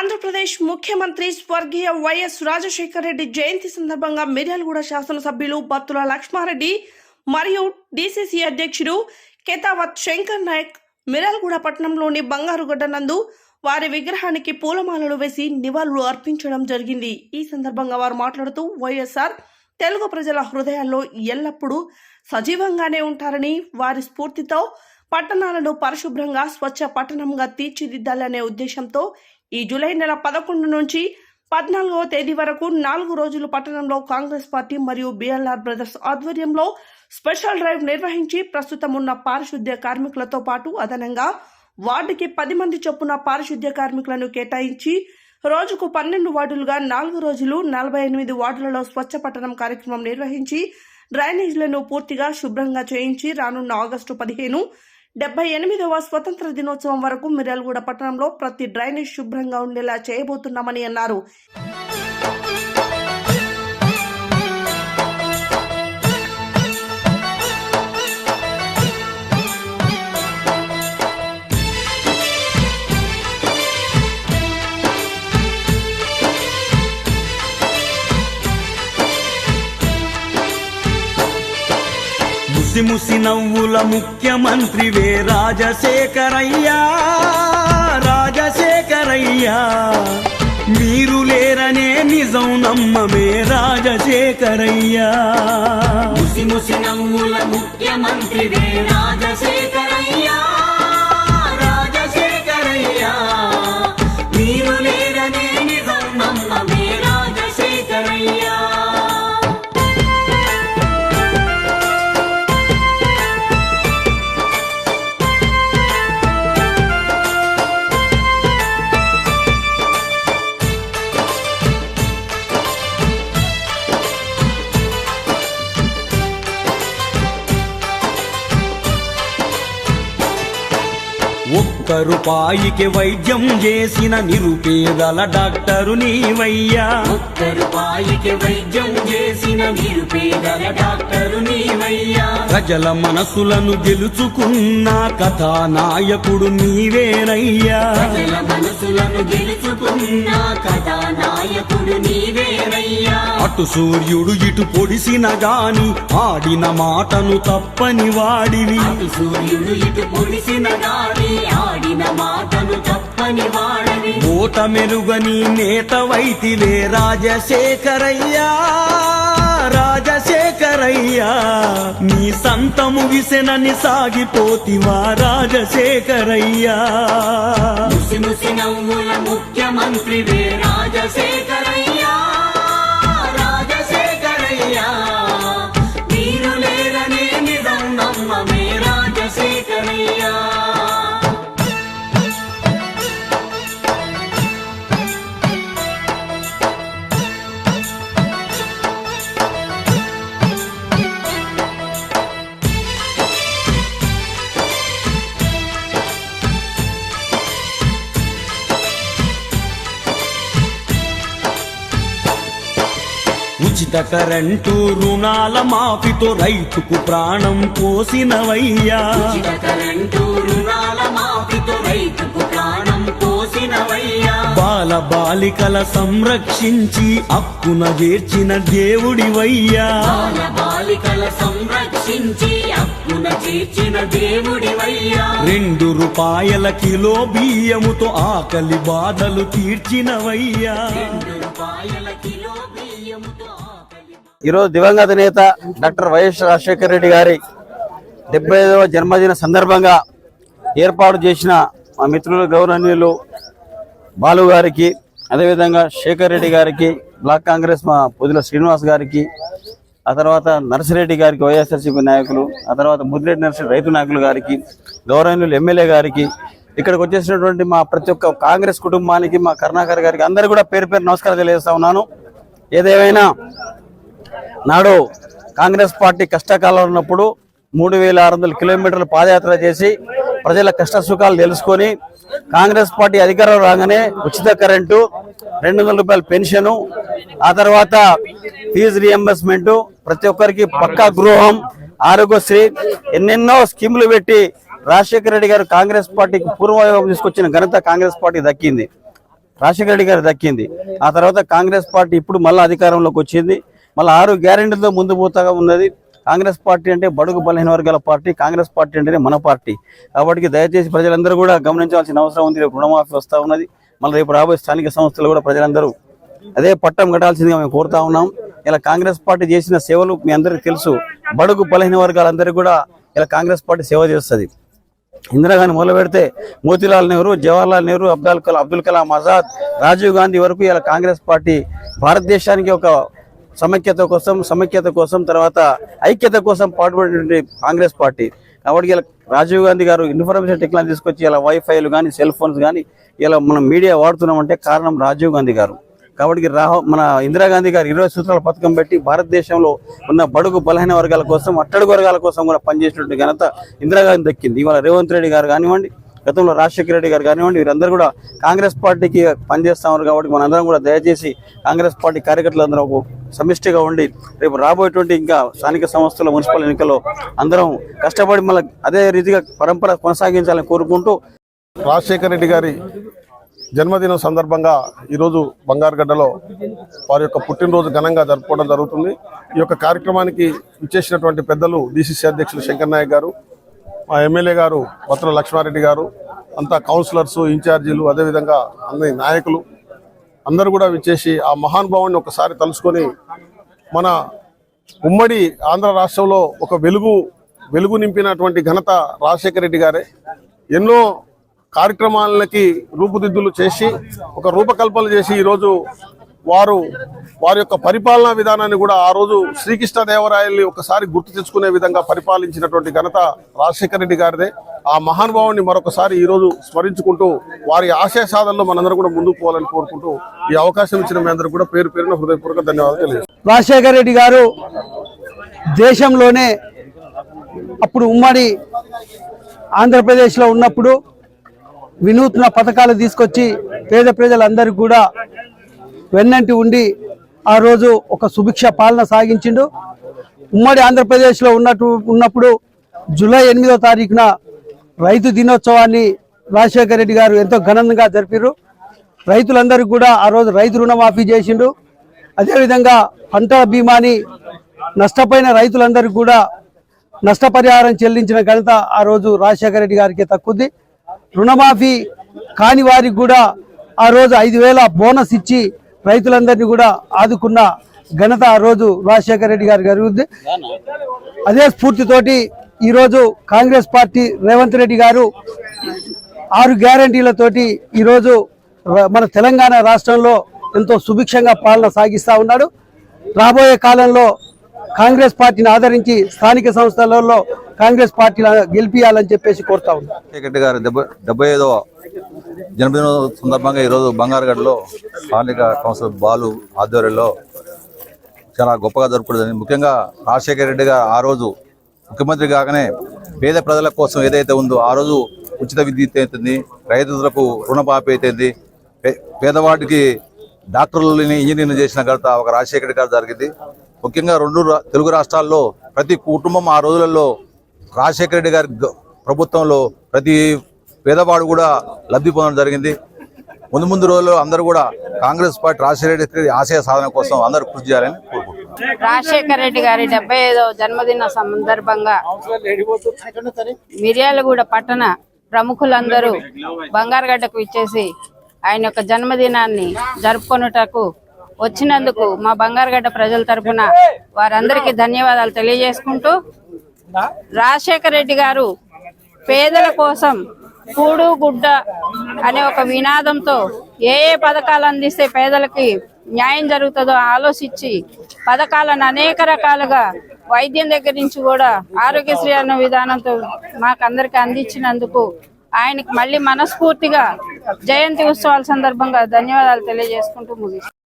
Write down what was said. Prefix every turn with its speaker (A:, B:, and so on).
A: ఆంధ్రప్రదేశ్ ముఖ్యమంత్రి స్వర్గీయ వైఎస్ రాజశేఖర రెడ్డి జయంతి సందర్భంగా మిర్యాలగూడ శాసనసభ్యులు బత్తుల లక్ష్మారెడ్డి మరియు డీసీసీ అధ్యక్షుడు కేతావత్ శంకర్ నాయక్ మిర్యాలగూడ పట్టణంలోని బంగారుగడ్డ నందు వారి విగ్రహానికి పూలమాలలు వేసి నివాళులు అర్పించడం జరిగింది. ఈ సందర్భంగా వారు మాట్లాడుతూ వైఎస్ఆర్ తెలుగు ప్రజల హృదయాల్లో ఎల్లప్పుడూ సజీవంగానే ఉంటారని వారి స్ఫూర్తితో పట్టణాలను పరిశుభ్రంగా స్వచ్ఛ పట్టణంగా తీర్చిదిద్దాలనే ఉద్దేశంతో ఈ జూలై నెల పదకొండు నుంచి పద్నాలుగవ తేదీ వరకు నాలుగు రోజులు పట్టణంలో కాంగ్రెస్ పార్టీ మరియు బిఎల్ఆర్ బ్రదర్స్ ఆధ్వర్యంలో స్పెషల్ డ్రైవ్ నిర్వహించి ప్రస్తుతం ఉన్న పారిశుద్ధ్య కార్మికులతో పాటు అదనంగా వార్డుకి పది మంది చొప్పున పారిశుద్ధ్య కార్మికులను కేటాయించి రోజుకు పన్నెండు వార్డులుగా నాలుగు రోజులు నలభై ఎనిమిది వార్డులలో స్వచ్ఛ పట్టణం కార్యక్రమం నిర్వహించి డ్రైనేజీలను పూర్తిగా శుభ్రంగా చేయించి రానున్న ఆగస్టు పదిహేను డెబ్బై ఎనిమిదవ స్వతంత్ర దినోత్సవం వరకు మిర్యాలగూడ పట్టణంలో ప్రతి డ్రైనేజ్ శుభ్రంగా ఉండేలా చేయబోతున్నామని అన్నారు.
B: ముసి నవ్వుల ముఖ్యమంత్రి వే రాజశేఖరయ్యా రాజశేఖరయ్యా. మీరు లేరనే నిజం నమ్మమే రాజశేఖరయ్యా.
C: ముసి ముసి నవ్వుల ముఖ్యమంత్రి వే రాజశేఖరయ్యా.
B: ఒక్క రూపాయికి వైద్యం చేసిన నిరుపేదల డాక్టరు నీవయ్యా.
C: ఒక్క రూపాయికి వైద్యం చేసిన నిరుపేదల డాక్టరు నీవయ్యా.
B: ప్రజల మనసులను గెలుచుకున్న కథానాయకుడు నీవేనయ్యా.
C: ప్రజల మనసులను గెలుచుకున్న కథానాయకుడు నీవేనయ్యా.
B: అటు సూర్యుడు ఇటు పొడిసిన గాని ఆడిన మాటను తప్పని వాడివి.
C: సూర్యుడు ఇటు పొడిసిన గాలి ఆడిన మాటను తప్పని వాడని
B: ఓట మెరుగని నేత వైతివే రాజశేఖరయ్యా రాజశేఖరయ్యా. నీ సంతము విసెనని సాగిపోతివా రాజశేఖరయ్యా.
C: ముసి ముసి నవ్వుల ముఖ్యమంత్రివే రాజశేఖరయ్యా.
B: ఉచిత కరెంటు రుణాల మాఫీతో రైతుకు ప్రాణం పోసినవయ్యా. బాల బాలికల సంరక్షించి అక్కున చేర్చిన దేవుడివయ్యా.
C: బాల బాలికల సంరక్షించి అక్కున చేర్చిన దేవుడివయ్యా.
B: రెండు రూపాయల కిలో బియ్యముతో ఆకలి బాధలు తీర్చినవయ్యా.
C: రెండు రూపాయల కిలో బియ్యముతో
D: ఈరోజు దివంగత నేత డాక్టర్ వైఎస్ రాజశేఖర రెడ్డి గారి డెబ్బై ఐదవ జన్మదిన సందర్భంగా ఏర్పాటు చేసిన మా మిత్రులు గౌరవనీయులు బాలు గారికి అదేవిధంగా శేఖర్ రెడ్డి గారికి బ్లాక్ కాంగ్రెస్ మా పొదుల శ్రీనివాస్ గారికి ఆ తర్వాత నర్సిరెడ్డి గారికి వైఎస్ఆర్సీపీ నాయకులు ఆ తర్వాత ముద్దిరెడ్డి నర్సిరెడ్డి రైతు నాయకులు గారికి గౌరవనీయులు ఎమ్మెల్యే గారికి ఇక్కడికి వచ్చేసినటువంటి మా ప్రతి ఒక్క కాంగ్రెస్ కుటుంబానికి మా కరుణాకర్ గారికి అందరూ కూడా పేరు పేరు నమస్కారం తెలియజేస్తా ఉన్నాను. ఏదేమైనా నాడు కాంగ్రెస్ పార్టీ కష్టకాలంలో ఉన్నప్పుడు మూడు వేల ఆరు వందల కిలోమీటర్లు పాదయాత్ర చేసి ప్రజల కష్ట సుఖాలు తెలుసుకొని కాంగ్రెస్ పార్టీ అధికారం రాగానే ఉచిత కరెంటు రెండు వందల రూపాయల పెన్షను ఆ తర్వాత ఫీజు రియంబర్స్మెంటు ప్రతి ఒక్కరికి పక్కా గృహం ఆరోగ్యశ్రీ ఎన్నెన్నో స్కీములు పెట్టి రాజశేఖర రెడ్డి గారు కాంగ్రెస్ పార్టీకి పూర్వయోగం తీసుకొచ్చిన ఘనత కాంగ్రెస్ పార్టీ దక్కింది. రాజశేఖర రెడ్డి గారు దక్కింది. ఆ తర్వాత కాంగ్రెస్ పార్టీ ఇప్పుడు మళ్ళీ అధికారంలోకి వచ్చింది. మళ్ళీ ఆరు గ్యారెంటీలతో ముందు పోతాగా ఉన్నది. కాంగ్రెస్ పార్టీ అంటే బడుగు బలహీన వర్గాల పార్టీ కాంగ్రెస్ పార్టీ అంటేనే మన పార్టీ. కాబట్టి దయచేసి ప్రజలందరూ కూడా గమనించాల్సిన అవసరం ఉంది. రేపు రుణమాఫీ వస్తూ ఉన్నది. మళ్ళీ రేపు రాబోయే స్థానిక సంస్థలు కూడా ప్రజలందరూ అదే పట్టం కట్టాల్సిందిగా మేము కోరుతా ఉన్నాం. ఇలా కాంగ్రెస్ పార్టీ చేసిన సేవలు మీ అందరికీ తెలుసు. బడుగు బలహీన వర్గాలందరికీ కూడా ఇలా కాంగ్రెస్ పార్టీ సేవ చేస్తుంది. ఇందిరాగాంధీ మొదలు పెడితే మోతీలాల్ నెహ్రూ జవహర్లాల్ నెహ్రూ అబ్దుల్ కలాం అబ్దుల్ కలాం ఆజాద్ రాజీవ్ గాంధీ వరకు ఇలా కాంగ్రెస్ పార్టీ భారతదేశానికి ఒక సమైక్యత కోసం సమైక్యత కోసం తర్వాత ఐక్యత కోసం పాటుపడినటువంటి కాంగ్రెస్ పార్టీ. కాబట్టి ఇలా రాజీవ్ గాంధీ గారు ఇన్ఫర్మేషన్ టెక్నాలజీ తీసుకొచ్చి ఇలా వైఫైలు కానీ సెల్ ఫోన్స్ కానీ ఇలా మనం మీడియా వాడుతున్నామంటే కారణం రాజీవ్ గాంధీ గారు. కాబట్టి రాహు మన ఇందిరాగాంధీ గారు ఇరవై సూత్రాల పథకం పెట్టి భారతదేశంలో ఉన్న బడుగు బలహీన వర్గాల కోసం అట్టడుగు వర్గాల కోసం కూడా పనిచేసినటువంటి ఘనత ఇందిరాగాంధీ దక్కింది. ఇవాళ రేవంత్ రెడ్డి గారు కానివ్వండి గతంలో రాజశేఖర రెడ్డి గారు కానివ్వండి వీరందరూ కూడా కాంగ్రెస్ పార్టీకి పనిచేస్తున్నారు కాబట్టి మనందరం కూడా దయచేసి కాంగ్రెస్ పార్టీ కార్యకర్తలందరూ ఒక సమిష్టిగా ఉండి రేపు రాబోయేటువంటి ఇంకా స్థానిక సంస్థల మున్సిపల్ ఎన్నికల్లో అందరం కష్టపడి మళ్ళీ అదే రీతిగా పరంపర కొనసాగించాలని కోరుకుంటూ
E: రాజశేఖర రెడ్డి గారి జన్మదినం సందర్భంగా ఈరోజు బంగారుగడ్డలో వారి యొక్క పుట్టినరోజు ఘనంగా జరుపుకోవడం జరుగుతుంది. ఈ యొక్క కార్యక్రమానికి ఇచ్చేసినటువంటి పెద్దలు డిసిసి అధ్యక్షులు శంకర్ నాయక్ గారు మా ఎమ్మెల్యే గారు వత్ర లక్ష్మారెడ్డి గారు అంతా కౌన్సిలర్స్ ఇన్ఛార్జీలు అదేవిధంగా అన్ని నాయకులు అందరూ కూడా విచ్చేసి ఆ మహానుభావాన్ని ఒకసారి తలుసుకొని మన ఉమ్మడి ఆంధ్ర రాష్ట్రంలో ఒక వెలుగు వెలుగు నింపినటువంటి ఘనత రాజశేఖర రెడ్డి గారే. ఎన్నో కార్యక్రమాలకి రూపుదిద్దులు చేసి ఒక రూపకల్పన చేసి ఈరోజు వారు వారి యొక్క పరిపాలనా విధానాన్ని కూడా ఆ రోజు శ్రీకృష్ణదేవరాయల్ని ఒకసారి గుర్తు తెచ్చుకునే విధంగా పరిపాలించినటువంటి ఘనత రాజశేఖర రెడ్డి గారిదే. ఆ మహానుభావుని మరొకసారి ఈరోజు స్మరించుకుంటూ వారి ఆశయ సాధనలో మనందరం కూడా ముందుకు పోవాలని కోరుకుంటూ ఈ అవకాశం ఇచ్చిన మీ అందరూ కూడా పేరు పేరున హృదయపూర్వక ధన్యవాదాలు తెలియజేస్తాను
F: రాజశేఖర రెడ్డి గారు దేశంలోనే అప్పుడు ఉమ్మడి ఆంధ్రప్రదేశ్లో ఉన్నప్పుడు వినూత్న పథకాలు తీసుకొచ్చి పేద ప్రజలందరికీ కూడా వెన్నంటి ఉండి ఆ రోజు ఒక సుభిక్ష పాలన సాగించిండు. ఉమ్మడి ఆంధ్రప్రదేశ్లో ఉన్నట్టు ఉన్నప్పుడు జూలై ఎనిమిదో తారీఖున రైతు దినోత్సవాన్ని రాజశేఖర రెడ్డి గారు ఎంతో ఘనంగా జరిపారు రైతులందరికీ కూడా ఆ రోజు రైతు రుణమాఫీ చేసిండు. అదేవిధంగా పంట బీమాని నష్టపోయిన రైతులందరికీ కూడా నష్టపరిహారం చెల్లించిన ఘనత ఆ రోజు రాజశేఖర రెడ్డి గారికి తక్కువది. రుణమాఫీ కాని వారికి కూడా ఆ రోజు ఐదు వేల బోనస్ ఇచ్చి రైతులందరినీ కూడా ఆదుకున్న ఘనత ఆ రోజు రాజశేఖర రెడ్డి గారికి జరుగుద్ది. అదే స్ఫూర్తితోటి ఈరోజు కాంగ్రెస్ పార్టీ రేవంత్ రెడ్డి గారు ఆరు గ్యారంటీలతోటి ఈరోజు మన తెలంగాణ రాష్ట్రంలో ఎంతో సుభిక్షంగా పాలన సాగిస్తూ ఉన్నాడు. రాబోయే కాలంలో కాంగ్రెస్ పార్టీని ఆదరించి స్థానిక సంస్థలలో కాంగ్రెస్ పార్టీని గెలిపియాలని చెప్పేసి కోరుతా
G: ఉన్నాడు గారు డెబ్బై డెబ్బై ఐదవ జన్మదిన సందర్భంగా ఈరోజు బంగారుగడ్డలో స్థానిక కౌన్సిలర్ బాలు ఆధ్వర్యంలో చాలా గొప్పగా జరుపుకుంటుంది ముఖ్యంగా రాజశేఖర రెడ్డి గారు ఆ రోజు ముఖ్యమంత్రి కాగానే పేద ప్రజల కోసం ఏదైతే ఉందో ఆ రోజు ఉచిత విద్యుత్ అవుతుంది రైతులకు రుణమాఫీ అవుతుంది పే- పేదవాడికి డాక్టర్లని ఇంజనీర్లు చేసిన ఘనత ఒక రాజశేఖర్ గారు జరిగింది. ముఖ్యంగా రెండు తెలుగు రాష్ట్రాల్లో ప్రతి కుటుంబం ఆ రోజులలో రాజశేఖర రెడ్డి గారి ప్రభుత్వంలో ప్రతి పేదవాడు కూడా లబ్ధి పొందడం జరిగింది. ముందు ముందు రోజుల్లో అందరూ కూడా కాంగ్రెస్ పార్టీ రాజశేఖర రెడ్డి ఆశయ సాధన కోసం అందరూ కృషి చేయాలని
H: రాజశేఖర రెడ్డి గారి డెబ్బై ఐదవ జన్మదిన సందర్భంగా మిర్యాలగూడ పట్టణ ప్రముఖులందరూ బంగారుగడ్డకు ఇచ్చేసి ఆయన యొక్క జన్మదినాన్ని జరుపుకొనుటకు వచ్చినందుకు మా బంగారుగడ్డ ప్రజల తరపున వారందరికీ ధన్యవాదాలు తెలియజేసుకుంటూ రాజశేఖర రెడ్డి గారు పేదల కోసం కూడు గుడ్డ అనే ఒక వినాదంతో ఏ ఏ పథకాలు అందిస్తే పేదలకి న్యాయం జరుగుతుందో ఆలోచించి పథకాలను అనేక రకాలుగా వైద్యం దగ్గర నుంచి కూడా ఆరోగ్యశ్రీ అన్న విధానంతో మాకందరికి అందించినందుకు ఆయనకి మళ్ళీ మనస్ఫూర్తిగా జయంతి ఉత్సవాల సందర్భంగా ధన్యవాదాలు తెలియజేసుకుంటూ ముగిస్తాను